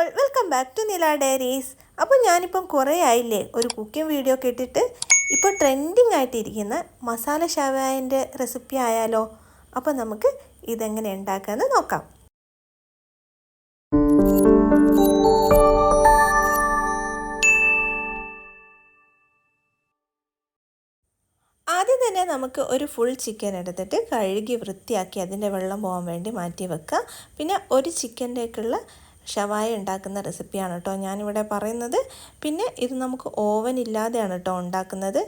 All welcome back to Nila diaries അപ്പോൾ ഞാനിപ്പം കുറേ ആയില്ലേ? ഒരു കുക്കിംഗ് വീഡിയോ ഒക്കെ ഇട്ടിട്ട് ഇപ്പോൾ ട്രെൻഡിങ് ആയിട്ടിരിക്കുന്ന മസാല ഷവായന്റെ റെസിപ്പി ആയാലോ? അപ്പോൾ നമുക്ക് ഇതെങ്ങനെ ഉണ്ടാക്കാമെന്ന് നോക്കാം. ആദ്യം തന്നെ നമുക്ക് ഒരു ഫുൾ ചിക്കൻ എടുത്തിട്ട് കഴുകി വൃത്തിയാക്കി അതിന്റെ വെള്ളം പോകാൻ വേണ്ടി മാറ്റി വെക്കുക. പിന്നെ ഒരു ചിക്കന്റെയൊക്കെയുള്ള ഷവായ ഉണ്ടാക്കുന്ന റെസിപ്പിയാണ് കേട്ടോ ഞാനിവിടെ പറയുന്നത്. പിന്നെ ഇത് നമുക്ക് ഓവൻ ഇല്ലാതെയാണ് കേട്ടോ ഉണ്ടാക്കുന്നത്.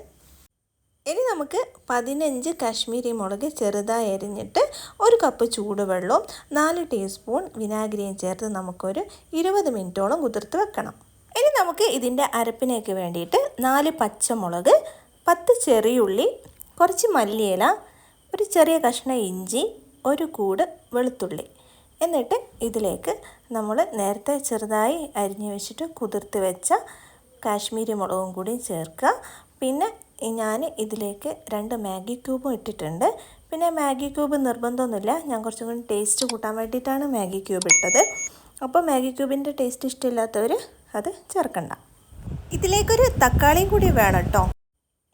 ഇനി നമുക്ക് പതിനഞ്ച് കാശ്മീരി മുളക് ചെറുതായി അരിഞ്ഞിട്ട് ഒരു കപ്പ് ചൂടുവെള്ളവും നാല് ടീസ്പൂൺ വിനാഗിരിയും ചേർത്ത് നമുക്കൊരു ഇരുപത് മിനിറ്റോളം കുതിർത്ത് വെക്കണം. ഇനി നമുക്ക് ഇതിന്റെ അരപ്പിനേക്ക് വേണ്ടിയിട്ട് നാല് പച്ചമുളക് പത്ത് ചെറിയുള്ളി കുറച്ച് മല്ലിയില ഒരു ചെറിയ കഷ്ണം ഇഞ്ചി ഒരു കൂട് വെളുത്തുള്ളി. എന്നിട്ട് ഇതിലേക്ക് നമ്മൾ നേരത്തെ ചെറുതായി അരിഞ്ഞു വെച്ചിട്ട് കുതിർത്ത് വെച്ച കാശ്മീരി മുളകും കൂടി ചേർക്കുക. പിന്നെ ഞാൻ ഇതിലേക്ക് രണ്ട് മാഗി ക്യൂബും ഇട്ടിട്ടുണ്ട്. പിന്നെ മാഗി ക്യൂബ് നിർബന്ധമൊന്നുമില്ല. ഞാൻ കുറച്ചും കൂടി ടേസ്റ്റ് കൂട്ടാൻ വേണ്ടിയിട്ടാണ് മാഗി ക്യൂബ് ഇട്ടത്. അപ്പോൾ മാഗി ക്യൂബിന്റെ ടേസ്റ്റ് ഇഷ്ടമില്ലാത്തവർ അത് ചേർക്കണ്ട. ഇതിലേക്കൊരു തക്കാളിയും കൂടി വേണം കേട്ടോ.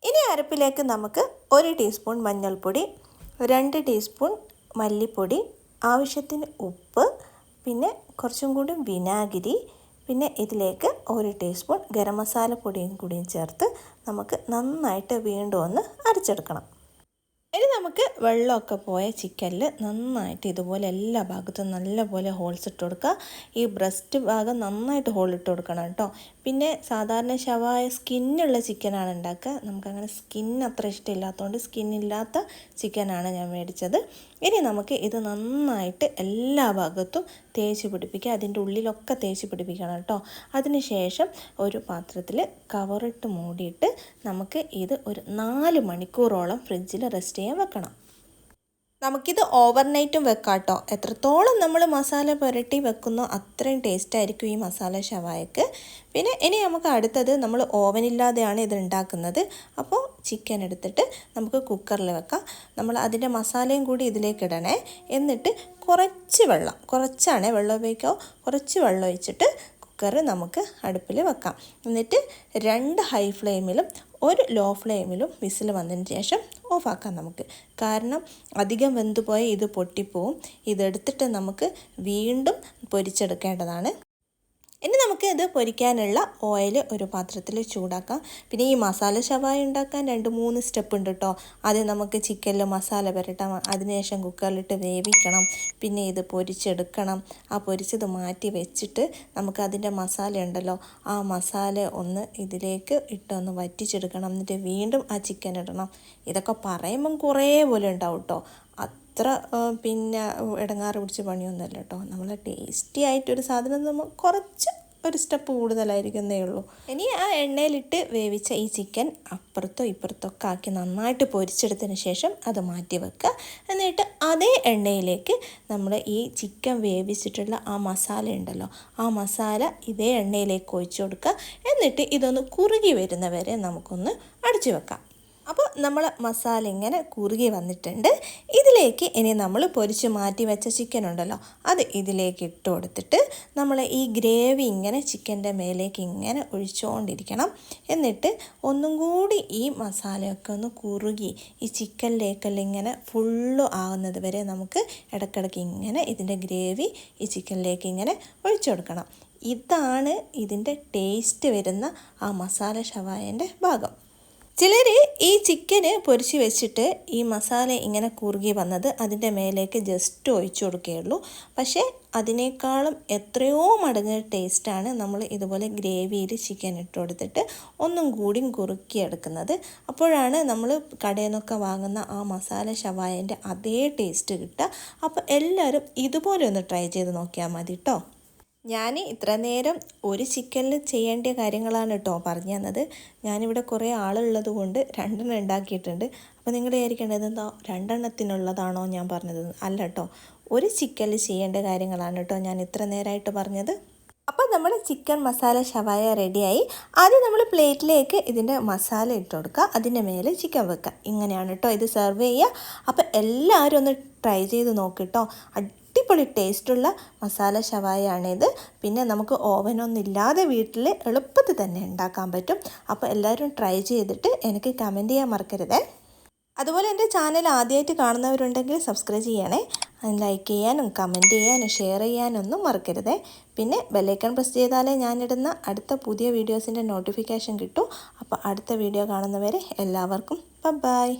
ഇനി അരപ്പിലേക്ക് നമുക്ക് ഒരു ടീസ്പൂൺ മഞ്ഞൾപ്പൊടി രണ്ട് ടീസ്പൂൺ മല്ലിപ്പൊടി ആവശ്യത്തിന് ഉപ്പ് പിന്നെ കുറച്ചും കൂടി വിനാഗിരി പിന്നെ ഇതിലേക്ക് ഒരു ടീസ്പൂൺ ഗരം മസാല പൊടിയും കൂടിയും ചേർത്ത് നമുക്ക് നന്നായിട്ട് വീണ്ടും ഒന്ന് അരച്ചെടുക്കണം. നമുക്ക് വെള്ളമൊക്കെ പോയ ചിക്കനിൽ നന്നായിട്ട് ഇതുപോലെ എല്ലാ ഭാഗത്തും നല്ലപോലെ ഹോൾസ് ഇട്ട് കൊടുക്കുക. ഈ ബ്രസ്റ്റ് ഭാഗം നന്നായിട്ട് ഹോൾ ഇട്ട് കൊടുക്കണം കേട്ടോ. പിന്നെ സാധാരണ ശവായ സ്കിന്നുള്ള ചിക്കനാണ് ഉണ്ടാക്കുക. നമുക്കങ്ങനെ സ്കിൻ അത്ര ഇഷ്ടമില്ലാത്തതുകൊണ്ട് സ്കിന്നില്ലാത്ത ചിക്കനാണ് ഞാൻ മേടിച്ചത്. ഇനി നമുക്ക് ഇത് നന്നായിട്ട് എല്ലാ ഭാഗത്തും തേച്ച് പിടിപ്പിക്കുക. അതിന്റെ ഉള്ളിലൊക്കെ തേച്ച് പിടിപ്പിക്കണം കേട്ടോ. അതിനുശേഷം ഒരു പാത്രത്തിൽ കവറിട്ട് മൂടിയിട്ട് നമുക്ക് ഇത് ഒരു നാല് മണിക്കൂറോളം ഫ്രിഡ്ജിൽ റെസ്റ്റ് ചെയ്യാൻ വെക്കണം. നമുക്കിത് ഓവർനൈറ്റും വെക്കാം കേട്ടോ എത്രത്തോളം നമ്മൾ മസാല പുരട്ടി വെക്കുന്നോ അത്രയും ടേസ്റ്റ് ആയിരിക്കും ഈ മസാല ഷവായക്ക് പിന്നെ ഇനി നമുക്ക് അടുത്തത് നമ്മൾ ഓവനില്ലാതെയാണ് ഇത് ഉണ്ടാക്കുന്നത് അപ്പോൾ ചിക്കൻ എടുത്തിട്ട് നമുക്ക് കുക്കറിൽ വെക്കാം. നമ്മൾ അതിന്റെ മസാലയും കൂടി ഇതിലേക്ക് ഇടണേ. എന്നിട്ട് കുറച്ച് വെള്ളം കുറച്ചാണ് വെള്ളം ഉപയോഗിക്കുക കുറച്ച് വെള്ളം ഒഴിച്ചിട്ട് കുക്കർ നമുക്ക് അടുപ്പിൽ വെക്കാം. എന്നിട്ട് രണ്ട് ഹൈ ഫ്ലെയിമിലും ഒരു ലോ ഫ്ലെയിമിലും വിസിൽ വന്നതിന് ശേഷം ഓഫാക്കാം നമുക്ക്. കാരണം അധികം വെന്തുപോയ ഇത് പൊട്ടിപ്പോവും. ഇതെടുത്തിട്ട് നമുക്ക് വീണ്ടും പൊരിച്ചെടുക്കേണ്ടതാണ്. ഇനി നമുക്ക് ഇത് പൊരിക്കാനുള്ള ഓയിൽ ഒരു പാത്രത്തിൽ ചൂടാക്കാം. പിന്നെ ഈ മസാല ഷവായ ഉണ്ടാക്കാൻ രണ്ട് മൂന്ന് സ്റ്റെപ്പ് ഉണ്ട് കേട്ടോ ആദ്യം നമുക്ക് ചിക്കനിൽ മസാല പുരട്ടാം അതിനുശേഷം കുക്കറിലിട്ട് വേവിക്കണം. പിന്നെ ഇത് പൊരിച്ചെടുക്കണം. ആ പൊരിച്ചത് മാറ്റി വെച്ചിട്ട് നമുക്ക് അതിന്റെ മസാല ഉണ്ടല്ലോ ആ മസാല ഒന്ന് ഇതിലേക്ക് ഇട്ടൊന്ന് വറ്റിച്ചെടുക്കണം. എന്നിട്ട് വീണ്ടും ആ ചിക്കൻ ഇടണം. ഇതൊക്കെ പറയുമ്പം കുറേ പോലെ ഉണ്ടാവും കേട്ടോ അത്ര പിന്നെ ഇടങ്ങാറ് പിടിച്ച പണിയൊന്നുമല്ല കേട്ടോ. നമ്മൾ ടേസ്റ്റി ആയിട്ടൊരു സാധനം നമ്മൾ കുറച്ച് ഒരു സ്റ്റെപ്പ് കൂടുതലായിരിക്കുന്നേ ഉള്ളൂ. ഇനി ആ എണ്ണയിലിട്ട് വേവിച്ച ഈ ചിക്കൻ അപ്പുറത്തോ ഇപ്പുറത്തോ ഒക്കെ ആക്കി നന്നായിട്ട് പൊരിച്ചെടുത്തതിന് ശേഷം അത് മാറ്റി വെക്കുക. എന്നിട്ട് അതേ എണ്ണയിലേക്ക് നമ്മൾ ഈ ചിക്കൻ വേവിച്ചിട്ടുള്ള ആ മസാല ഉണ്ടല്ലോ ആ മസാല ഇതേ എണ്ണയിലേക്ക് ഒഴിച്ചു കൊടുക്കുക. എന്നിട്ട് ഇതൊന്ന് കുറുകി വരുന്നവരെ നമുക്കൊന്ന് അടിച്ചു വെക്കാം. അപ്പോൾ നമ്മൾ മസാല ഇങ്ങനെ കുറുകി വന്നിട്ടുണ്ട്. ഇതിലേക്ക് ഇനി നമ്മൾ പൊരിച്ച് മാറ്റി വെച്ച ചിക്കൻ ഉണ്ടല്ലോ അത് ഇതിലേക്ക് ഇട്ട് കൊടുത്തിട്ട് നമ്മൾ ഈ ഗ്രേവി ഇങ്ങനെ ചിക്കന്റെ മേലേക്ക് ഇങ്ങനെ ഒഴിച്ചുകൊണ്ടിരിക്കണം എന്നിട്ട് ഒന്നും കൂടി ഈ മസാലയൊക്കെ ഒന്ന് കുറുകി ഈ ചിക്കനിലേക്കെല്ലാം ഇങ്ങനെ ഫുള്ള് ആകുന്നത് വരെ നമുക്ക് ഇടയ്ക്കിടയ്ക്ക് ഇങ്ങനെ ഇതിന്റെ ഗ്രേവി ഈ ചിക്കനിലേക്ക് ഇങ്ങനെ ഒഴിച്ചു കൊടുക്കണം. ഇതാണ് ഇതിന്റെ ടേസ്റ്റ് വരുന്ന ആ മസാല ഷവായന്റെ ഭാഗം. ചിലർ ഈ ചിക്കന് പൊരിച്ച് വെച്ചിട്ട് ഈ മസാല ഇങ്ങനെ കുറുകി വന്നത് അതിന്റെ മേലേക്ക് ജസ്റ്റ് ഒഴിച്ചു കൊടുക്കുകയുള്ളൂ. പക്ഷേ അതിനേക്കാളും എത്രയോ മടങ്ങ് ടേസ്റ്റാണ് നമ്മൾ ഇതുപോലെ ഗ്രേവിയിൽ ചിക്കൻ ഇട്ട് കൊടുത്തിട്ട് ഒന്നും കൂടി കുറുക്കിയെടുക്കുന്നത്. അപ്പോഴാണ് നമ്മൾ കടയിൽ നിന്നൊക്കെ വാങ്ങുന്ന ആ മസാല ഷവായന്റെ അതേ ടേസ്റ്റ് കിട്ടുക. അപ്പോൾ എല്ലാവരും ഇതുപോലെ ഒന്ന് ട്രൈ ചെയ്ത് നോക്കിയാൽ മതി കേട്ടോ ഞാൻ ഇത്ര നേരം ഒരു ചിക്കനിൽ ചെയ്യേണ്ട കാര്യങ്ങളാണ് കേട്ടോ പറഞ്ഞു തന്നത്. ഞാനിവിടെ കുറേ ആളുള്ളത് കൊണ്ട് രണ്ടെണ്ണം ഉണ്ടാക്കിയിട്ടുണ്ട്. അപ്പോൾ നിങ്ങൾ വിചാരിക്കേണ്ടത് എന്താ? രണ്ടെണ്ണത്തിനുള്ളതാണോ ഞാൻ പറഞ്ഞത്? അല്ല കേട്ടോ ഒരു ചിക്കനിൽ ചെയ്യേണ്ട കാര്യങ്ങളാണ് കേട്ടോ ഞാൻ ഇത്ര നേരമായിട്ട് പറഞ്ഞത്. അപ്പോൾ നമ്മൾ ചിക്കൻ മസാല ഷവായ റെഡിയായി. ആദ്യം നമ്മൾ പ്ലേറ്റിലേക്ക് ഇതിന്റെ മസാല ഇട്ട് കൊടുക്കുക. അതിന്റെ മേലെ ചിക്കൻ വെക്കുക. ഇങ്ങനെയാണ് കേട്ടോ ഇത് സെർവ് ചെയ്യുക. അപ്പോൾ എല്ലാവരും ഒന്ന് ട്രൈ ചെയ്ത് നോക്കിട്ടോ അടിപൊളി ടേസ്റ്റുള്ള മസാല ഷവായാണിത്. പിന്നെ നമുക്ക് ഓവനൊന്നും ഇല്ലാതെ വീട്ടിൽ എളുപ്പത്തിൽ തന്നെ ഉണ്ടാക്കാൻ പറ്റും. അപ്പോൾ എല്ലാവരും ട്രൈ ചെയ്തിട്ട് എനിക്ക് കമന്റ് ചെയ്യാൻ മറക്കരുതേ. അതുപോലെ എന്റെ ചാനൽ ആദ്യമായിട്ട് കാണുന്നവരുണ്ടെങ്കിൽ സബ്സ്ക്രൈബ് ചെയ്യണേ. ലൈക്ക് ചെയ്യാനും കമന്റ് ചെയ്യാനും ഷെയർ ചെയ്യാനൊന്നും മറക്കരുതേ. പിന്നെ ബെല്ലൈക്കൺ പ്രസ് ചെയ്താലേ ഞാനിടുന്ന അടുത്ത പുതിയ വീഡിയോസിന്റെ നോട്ടിഫിക്കേഷൻ കിട്ടും. അപ്പോൾ അടുത്ത വീഡിയോ കാണുന്നവരെ എല്ലാവർക്കും ബൈ